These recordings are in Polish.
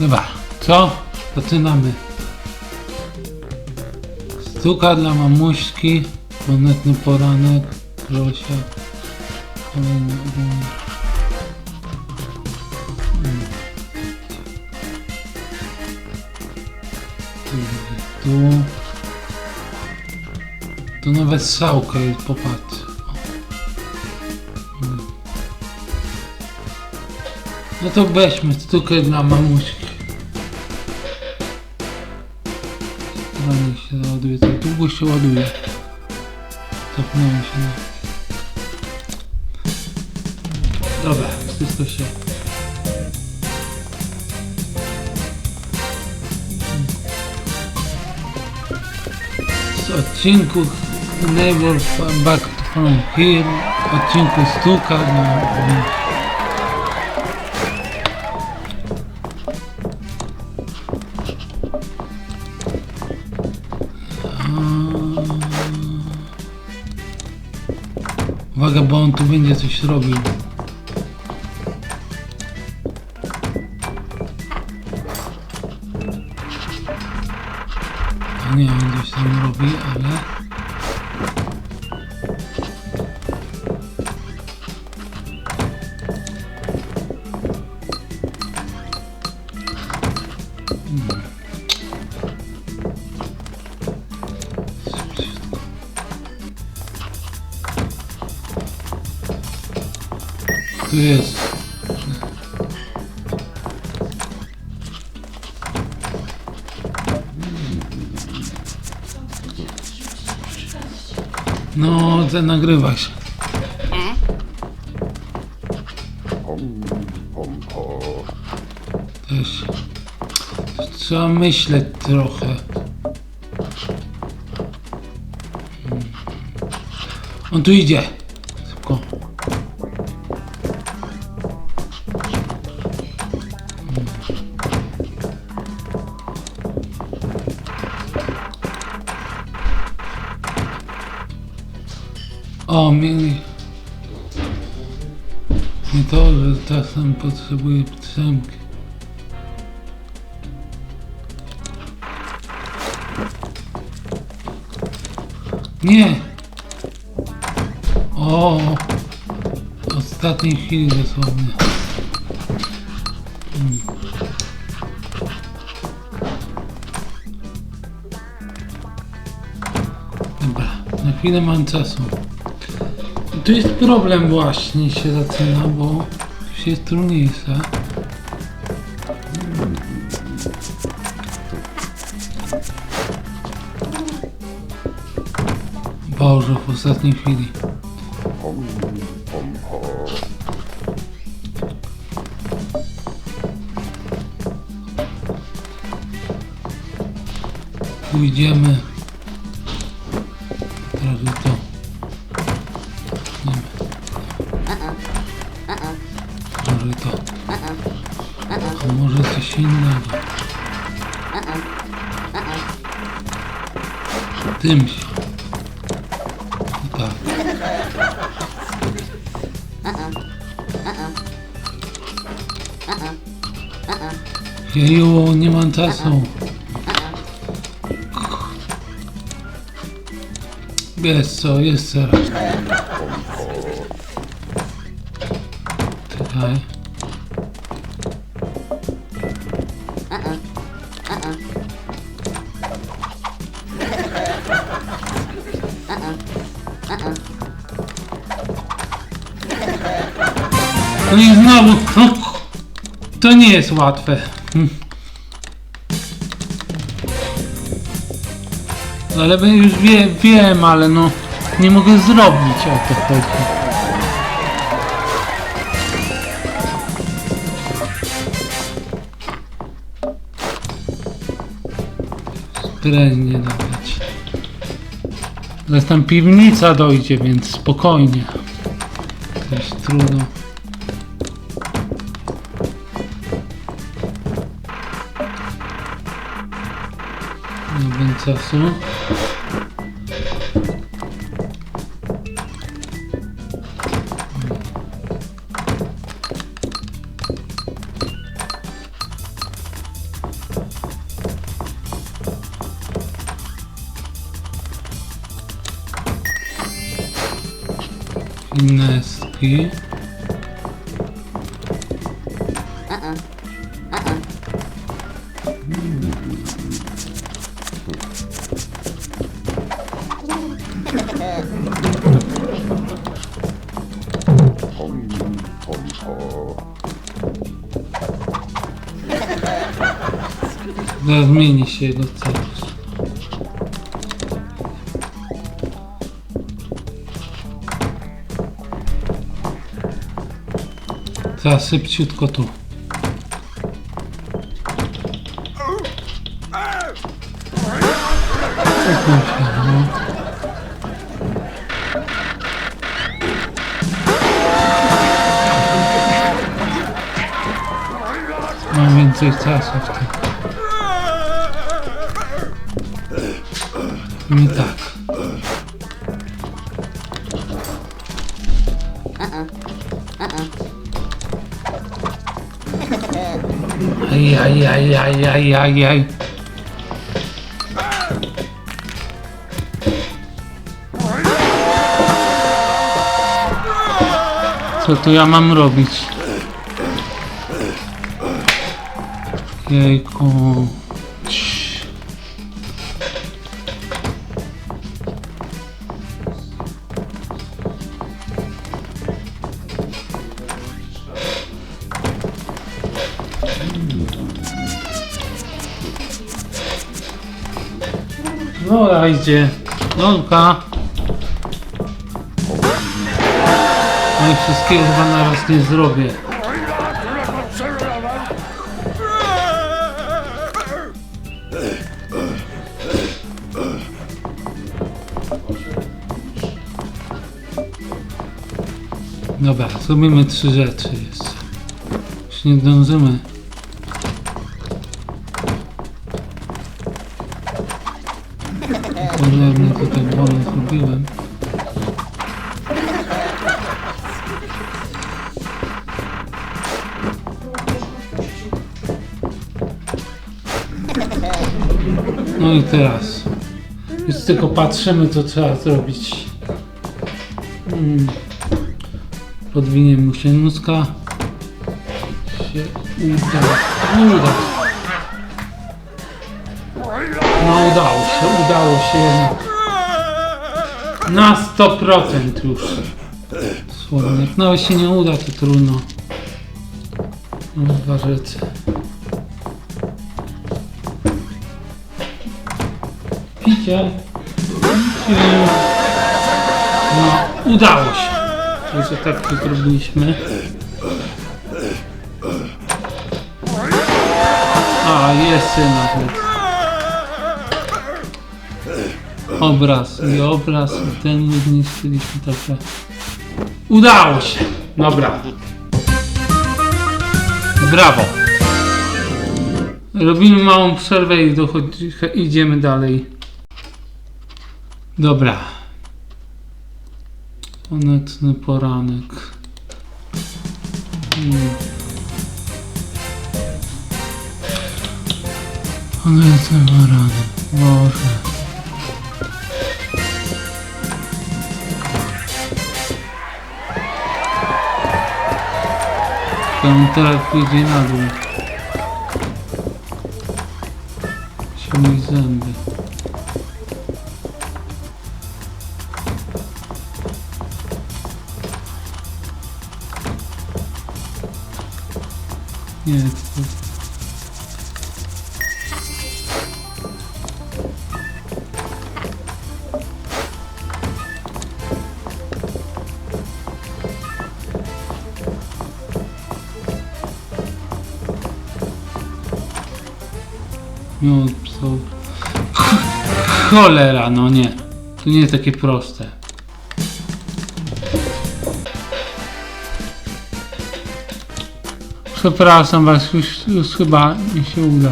Dobra, co? Zaczynamy. Stuka dla mamuśki, planetny poranek, prosia, kolejny. Tu, tu. Nawet strzałka jest, popatrz. No to weźmy sztukę dla mamuśki. Ranie się ładuje, tak długo się ładuje. Cofnęło się. Dobra, wszystko się. Z odcinku Never Back from Here, odcinku Stuka na Uwaga, bo on tu będzie coś robił. Nie, on coś tam robi, ale... Tu jest. No, te nagrywa się. Też. Trzeba myśleć trochę. Hmm. On tu idzie. Szybko. O, mieli. Nie to, że czasem potrzebuję ptrzemki. Nie! O! Ostatniej chwili dosłownie. Mm. Dobra, na chwilę mam czasu. Tu jest problem właśnie się zaczyna, bo już jest trudniejsze. Boże, w ostatniej chwili. Pójdziemy. Tym się. I tak. Jeju, nie mam czasu. Wiesz co, jest. Czekaj. No i znowu, no, to nie jest łatwe. Hm. Ale by już wie, wiem, ale no nie mogę zrobić o to chodzi. Sprężnie dawać. Piwnica dojdzie, więc spokojnie. Jest trudno. nice Gimnastyki. Zaraz zmieni się jego celusz. Teraz szybciutko tu. Mam więcej czasu w tym. Nie tak. Aj, aj. Co tu ja mam robić? Jejku. Cii. No idzie. Nolka. No i wszystkiego chyba naraz nie zrobię. Dobra, zrobimy trzy rzeczy jeszcze. Już nie zdążymy. Cholernie tutaj zrobiłem. No i teraz. Już tylko patrzymy, co trzeba zrobić. Mm. Podwinie mu się nóżka. Się uda. Nie uda. No udało się, udało się jednak. Na 100% już. Słownie. Jak nawet się nie uda, to trudno. No, dwa rzeczy. Picie. Picie. No, udało się. Także tak to zrobiliśmy. A, jeszcze nawet. Obraz i obraz i ten my zniszczyliśmy także. Udało się! Dobra. Brawo. Robimy małą przerwę i dochodzi, idziemy dalej. Dobra. Słoneczny poranek. Hmm. Słoneczny poranek. Boże. Tam teraz pójdzie na dół. Śmiej zęby. Nie. Miód psów. Cholera, no nie. To nie jest takie proste. Przepraszam was, już, już chyba mi się uda.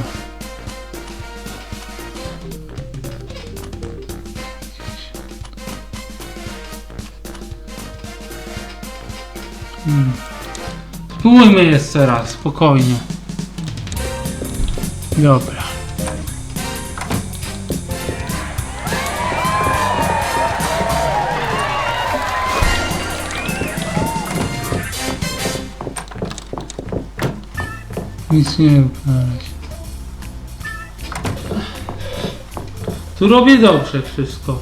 Hmm. Spróbujmy jeszcze raz, spokojnie. Dobra. Nic nie razie. Tu robię dobrze wszystko.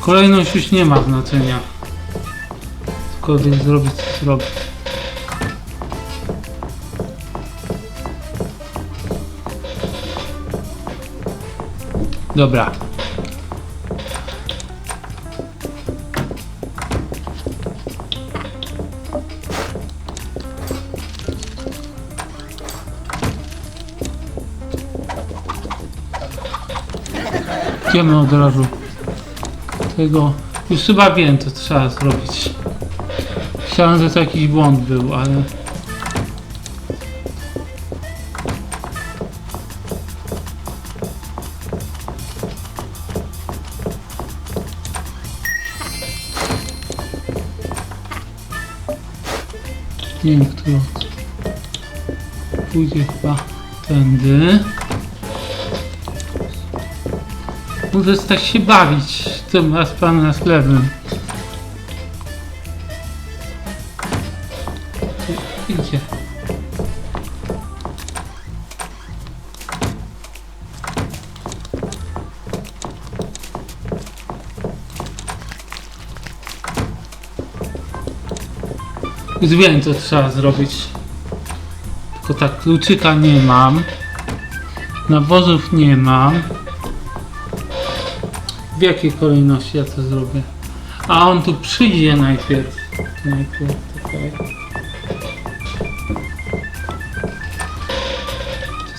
Kolejność już nie ma znaczenia. Cokolwiek zrobić, co zrobić. Dobra. Idziemy od razu tego. Już chyba wiem, co trzeba zrobić. Myślałem, że to jakiś błąd był, ale... Nie wiem, którą. Pójdzie chyba tędy. Muszę tak się bawić tym panem na chlebem. Idzie. Już wiem co trzeba zrobić. Tylko tak kluczyka nie mam. Nawozów nie mam. W jakiej kolejności ja to zrobię? A on tu przyjdzie najpierw. Najpierw.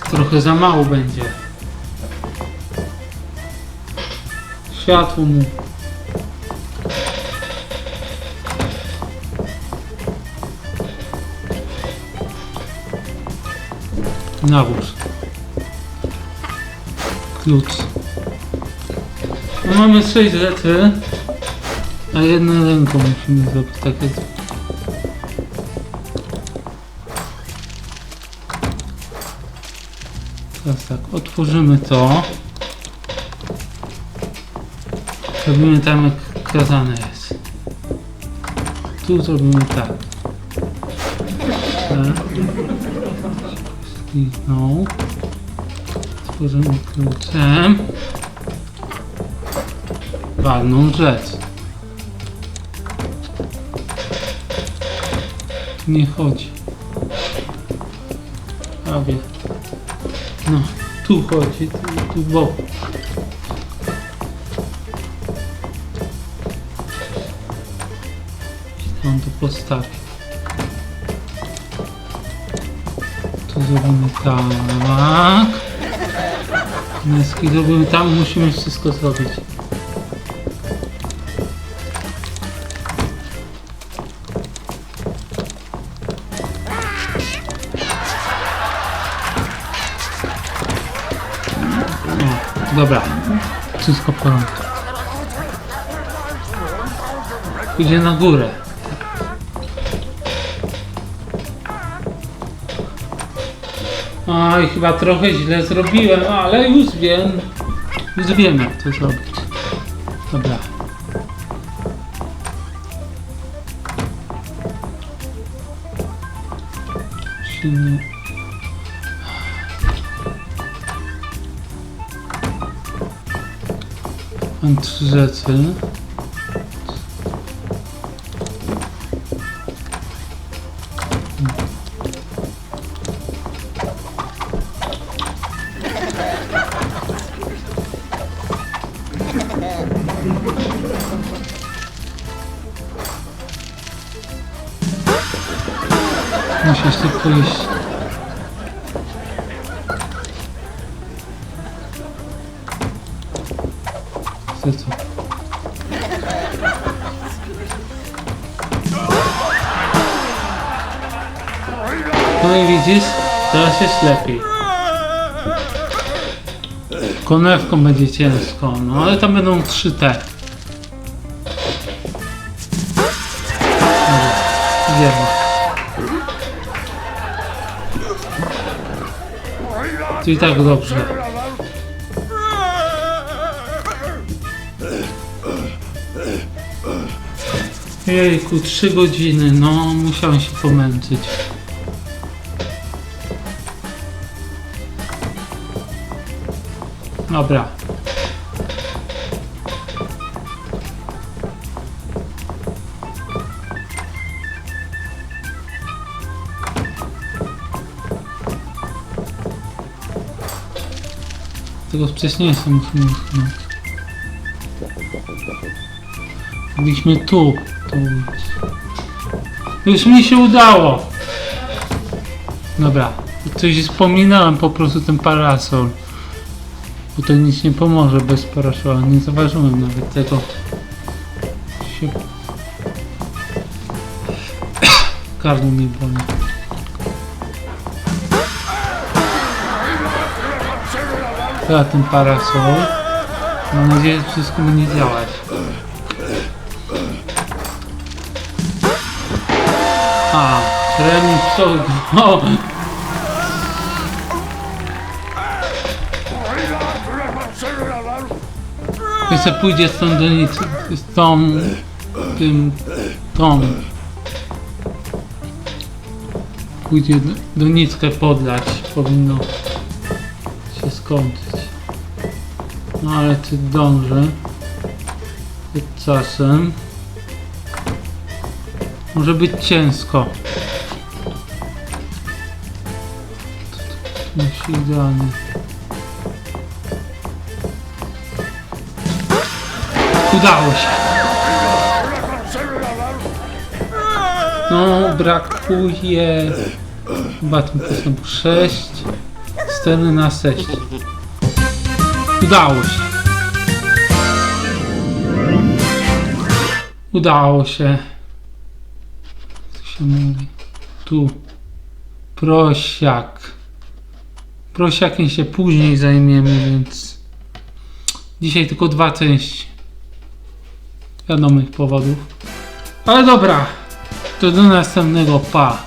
To Trochę za mało będzie. Światło mu. Nawóz. Klucz. No mamy 6 rzeczy, a jedną ręką musimy zrobić takie. Teraz tak, otworzymy to. Zrobimy tam jak kazane jest. Tu zrobimy tak. Tak. Zniknął. Otworzymy kluczem ważną rzecz. Nie chodzi. Prawie. No, tu chodzi, tu, tu. I on to postawi. Tu zrobimy tak. Deski zrobimy tam, musimy wszystko zrobić. Dobra. Wszystko w porządku. Idzie na górę. Oj, chyba trochę źle zrobiłem, ale już wiem. Już wiem jak to zrobić. Dobra. Silny. Trzy rzeczy. Musisz tylko iść. No i widzisz, teraz jest lepiej. Konewką będzie ciężko, no ale tam będą 3 T. Dobra, idziemy. To i tak dobrze. Jejku, 3 godziny, no musiałem się pomęczyć. Dobra. Tego wcześniejsze musimy usunąć. Byliśmy tu. tu. Już mi się udało. Dobra. Coś wspominałem po prostu ten parasol. To nic nie pomoże bez parasola. Nie zauważyłem nawet tego. Się... Gardło mi boli. Teraz ten parasol. Mam nadzieję, że wszystko będzie działać. A, Remi co? O, jeszcze pójdzie stąd do nic, z tą, tym, tą. Pójdzie do, do Nickę podlać, powinno się skończyć. No ale czy dąży przed czasem. Może być ciężko. Musi idealnie. Udało się. No, brakuje chyba tym postępu 6 sceny na 6. Udało się. Udało się. Co się mówi? Tu. Prosiak. Prosiakiem się później zajmiemy, więc dzisiaj tylko dwa części. Wiadomych powodów. Ale dobra. To do następnego pa.